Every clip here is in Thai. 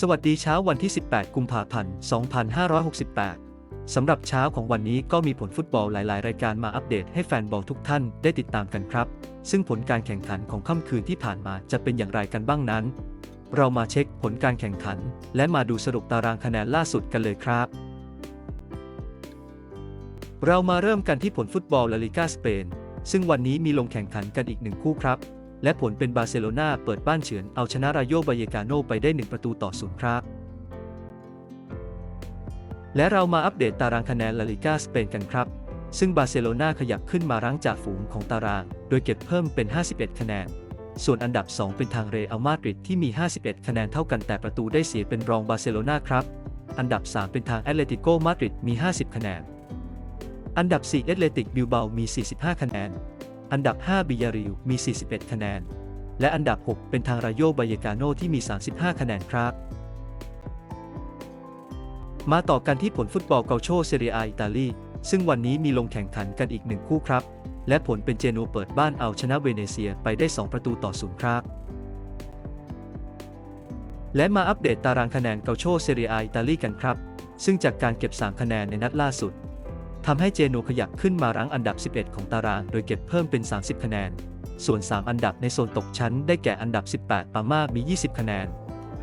สวัสดีเช้าวันที่ 18 กุมภาพันธ์ 2568 สำหรับเช้าของวันนี้ก็มีผลฟุตบอลหลาย ๆ รายการมาอัปเดตให้แฟนบอลทุกท่านได้ติดตามกันครับ ซึ่งผลการแข่งขันของค่ำคืนที่ผ่านมาจะเป็นอย่างไรกันบ้างนั้น เรามาเช็คผลการแข่งขัน และมาดูสรุปตารางคะแนนล่าสุดกันเลยครับ เรามาเริ่มกันที่ผลฟุตบอลลาลิกาสเปน ซึ่งวันนี้มีลงแข่งขันกันอีกหนึ่งคู่ครับ และผลเป็นบาร์เซโลนาเปิดบ้านเฉือนเอาชนะรายโยบายกาโนไปได้ 1 ประตูต่อศูนย์ครับ และเรามาอัปเดตตารางคะแนนลาลิกาสเปนกันครับ ซึ่งบาร์เซโลนาขยับขึ้นมารั้งจากฝูงของตาราง โดยเก็บเพิ่มเป็น 51 คะแนน ส่วนอันดับ 2 เป็นทางเรอัลมาดริดที่มี 51 คะแนนเท่ากันแต่ประตูได้เสียเป็นรองบาร์เซโลนาครับ อันดับ 3 เป็นทางแอตเลติโกมาดริดมี 50 คะแนน อันดับ4เอตเลติกบิลเบามี 45 คะแนน อันดับ 5 บิยาริลมี 41 คะแนน และอันดับ 6 เป็นทางรายโยบายกาโนที่มี 35 คะแนนครับ มาต่อกันที่ผลฟุตบอลเกาโชเซเรียอิตาลี ซึ่งวันนี้มีลงแข่งขันกันอีกหนึ่งคู่ครับ และผลเป็นเจโนเปิดบ้านเอาชนะเวเนเซียไปได้ 2 ประตูต่อศูนย์ครับ และมาอัปเดตตารางคะแนนเกาโชเซเรียอิตาลีกันครับ ซึ่งจากการเก็บ 3 คะแนนในนัดล่าสุด ทำให้เจโนขยับขึ้นมารั้งอันดับ 11 ของตาราง โดยเก็บเพิ่มเป็น 30 คะแนน ส่วน 3 อันดับในโซนตกชั้น ได้แก่อันดับ 18 ปามามี 20 คะแนน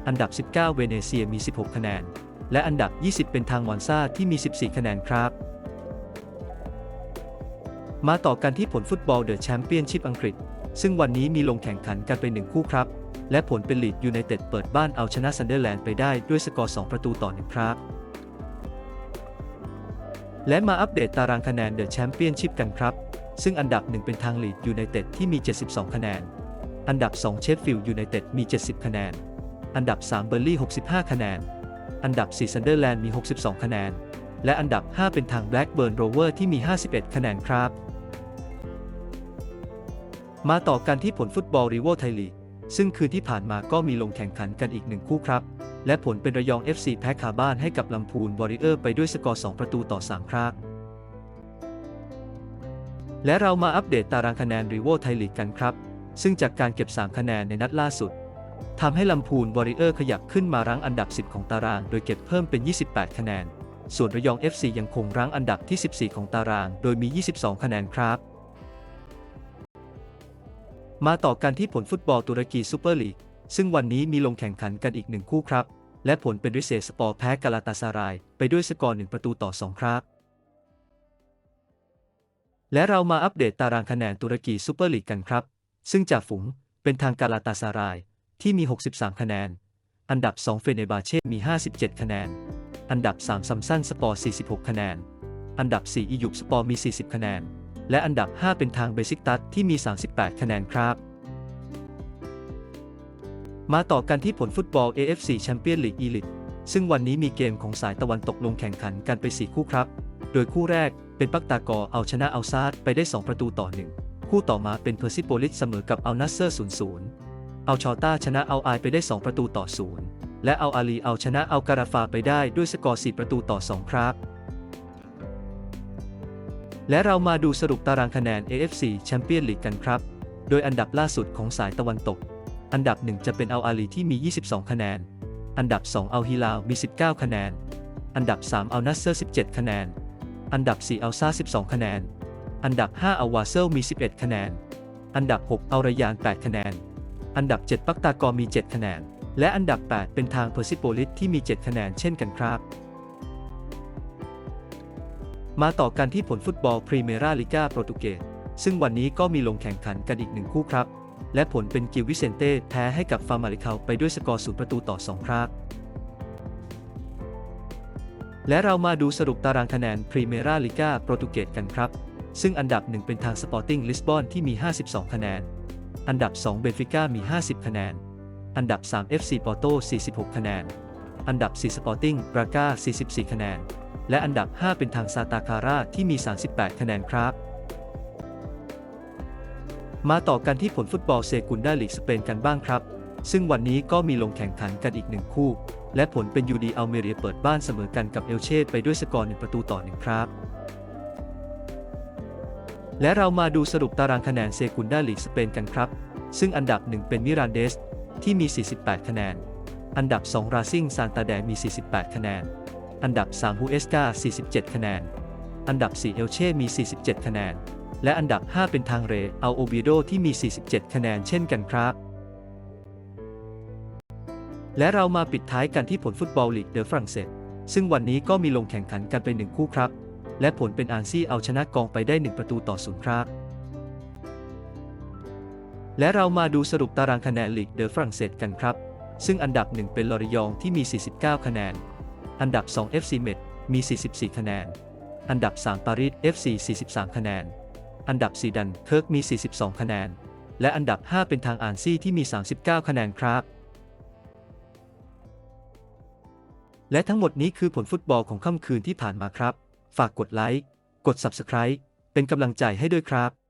อันดับ 19 เวเนเซียมี 16 คะแนน และอันดับ 20 เป็นทางมอนซาที่มี 14 คะแนนครับ มาต่อกันที่ผลฟุตบอลเดอะแชมเปี้ยนชิพอังกฤษ ซึ่งวันนี้มีลงแข่งขันกันไปหนึ่งคู่ครับ และผลเป็นลีดยูไนเต็ดเปิดบ้านเอาชนะซันเดอร์แลนด์ไปได้ด้วยสกอร์ 2 ประตูต่อหนึ่งครับ และมาอัปเดตตารางคะแนนเดอะแชมเปี้ยนชิพกันครับ ซึ่งอันดับ 1 เป็นทางลีดยูไนเต็ดที่มี 72 คะแนน อันดับ 2 เชฟฟิลด์ยูไนเต็ดมี 70 คะแนน อันดับ 3 เบอร์ลี่ 65 คะแนน อันดับ 4 ซันเดอร์แลนด์มี 62 คะแนน และอันดับ 5 เป็นทางแบล็กเบิร์นโรเวอร์ที่มี 51 คะแนนครับ มาต่อกันที่ผลฟุตบอลรีโวไทยลีกซึ่งคืนที่ผ่านมาก็มีลงแข่งขันกันอีกหนึ่งคู่ครับ และผลเป็นระยอง FC แพ้คาบ้านให้กับลำพูนวอริเออร์ไปด้วยสกอร์ 2 ประตูต่อ 3 ครับและเรามาอัปเดตตารางคะแนนรีโวไทยลีกกันครับ ซึ่งจากการเก็บ 3 คะแนนในนัดล่าสุดทำให้ลำพูนวอริเออร์ขยับขึ้นมารั้งอันดับ 10 ของตาราง โดยเก็บเพิ่มเป็น 28 คะแนน ส่วนระยอง FC ยังคงรั้งอันดับที่ 14 ของตาราง โดยมี 22 คะแนนครับ มาต่อกันที่ผลฟุตบอลตุรกีซูเปอร์ลีก ซึ่งวันนี้มีลงแข่งขันกันอีกหนึ่งคู่ครับ และผลเป็นริเซสปอร์แพ้กาลาตาซาราย ไปด้วยสกอร์1ประตูต่อ 2 ครับ และเรามาอัปเดตตารางคะแนนตุรกีซูเปอร์ลีกกันครับ ซึ่งจากฝูงเป็นทางกาลาตาซารายที่มี 63 คะแนน อันดับ 2 เฟเนบาเช่ มี 57 คะแนน อันดับ 3 ซัมซันสปอร์ 46 คะแนน อันดับ 4 อียุบสปอร์ มี 40 คะแนน และอันดับ 5 เป็นทางเบซิกตัสที่มี 38 คะแนนครับ มาต่อกันที่ผลฟุตบอล AFC Champions League Elite ซึ่งวันนี้มีเกมของสายตะวันตกลงแข่งขันกันไป 4 คู่ครับ โดยคู่แรกเป็นปักตากอเอาชนะอัลซาดไปได้ 2 ประตูต่อ 1 คู่ต่อมาเป็นเพอร์ซิโปลิสเสมอกับอัลนัสเซอร์0-0เอาชอต้าชนะเอาไอไปได้ 2 ประตูต่อ 0 และเอาอาลีเอาชนะเอาการาฟาไปได้ด้วยสกอร์ 4 ประตูต่อ 2 ครับ และเรามาดูสรุปตารางคะแนน AFC Champions League กันครับ โดยอันดับล่าสุดของสายตะวันตก อันดับ 1 จะเป็นอัลอาลีที่มี 22 คะแนน อันดับ 2 อัลฮิลาลมี 19 คะแนน อันดับ 3 อัลนัสเซอร์ 17 คะแนน อันดับ 4 อัลซา12 คะแนน อันดับ 5 อัลวาเซลมี 11 คะแนน อันดับ 6 อัลรยาน 8 คะแนน อันดับ 7 ปักตากอมี 7 คะแนน และอันดับ 8 เป็นทางเพอร์ซิโปลิสที่มี 7 คะแนนเช่นกันครับ มาต่อกันที่ผลฟุตบอลพรีเมราลิกาโปรตุเกสซึ่งวันนี้ก็มีลงแข่งขันกันอีกหนึ่งคู่ครับ และผลเป็นกิลวิเซนเต้แพ้ให้กับฟาร์มาริคาไปด้วยสกอร์ศูนย์ประตูต่อ 2 ครับและเรามาดูสรุปตารางคะแนนพรีเมราลิกาโปรตุเกสกันครับ ซึ่งอันดับ 1 เป็นทางสปอร์ติ้งลิสบอนที่มี 52 คะแนน อันดับ 2 เบนฟิก้ามี 50 คะแนน อันดับ 3 FC ปอร์โต 46 คะแนน อันดับ 4 สปอร์ติ้งบราก้า44 คะแนน และอันดับ 5 เป็นทางซาตาคาร่าที่มี 38 คะแนนครับ มาต่อกันที่ผลฟุตบอลเซกุนดาลีกสเปนกันบ้างครับ ซึ่งวันนี้ก็มีลงแข่งขันกันอีกหนึ่งคู่ และผลเป็นยูดีอัลเมเรียเปิดบ้านเสมอกันกับเอลเช่ไปด้วยสกอร์1ประตูต่อ1ครับ และเรามาดูสรุปตารางคะแนนเซกุนดาลีกสเปนกันครับ ซึ่งอันดับ1เป็นมิรานเดสที่มี 48 คะแนน อันดับ2 Racing Santander มี 48 คะแนน อันดับ3 Huesca 47 คะแนน อันดับ4 Elche มี 47 คะแนน และอันดับ 5 เป็นทางเรอัลโอบิโดที่มี 47 คะแนนเช่นกันครับ และเรามาปิดท้ายกันที่ผลฟุตบอลลีกเดอฝรั่งเศส ซึ่งวันนี้ก็มีลงแข่งขันกันไปหนึ่งคู่ครับ และผลเป็นอานซี่เอาชนะกองไปได้ 1 ประตูต่อศูนย์ครับ และเรามาดูสรุปตารางคะแนนลีกเดอฝรั่งเศสกันครับ ซึ่งอันดับ 1 เป็นลอริยองที่มี 49 คะแนน อันดับ 2 FC Met มี 44 คะแนน อันดับ 3 ปารีส FC 43 คะแนน อันดับ 4 ดันเคิร์กมี 42 คะแนน และอันดับ 5 เป็นทางอานซี่ที่มี 39 คะแนนครับ และทั้งหมดนี้คือผลฟุตบอลของค่ำคืนที่ผ่านมาครับ ฝากกดไลค์ กด Subscribe เป็นกำลังใจให้ด้วยครับ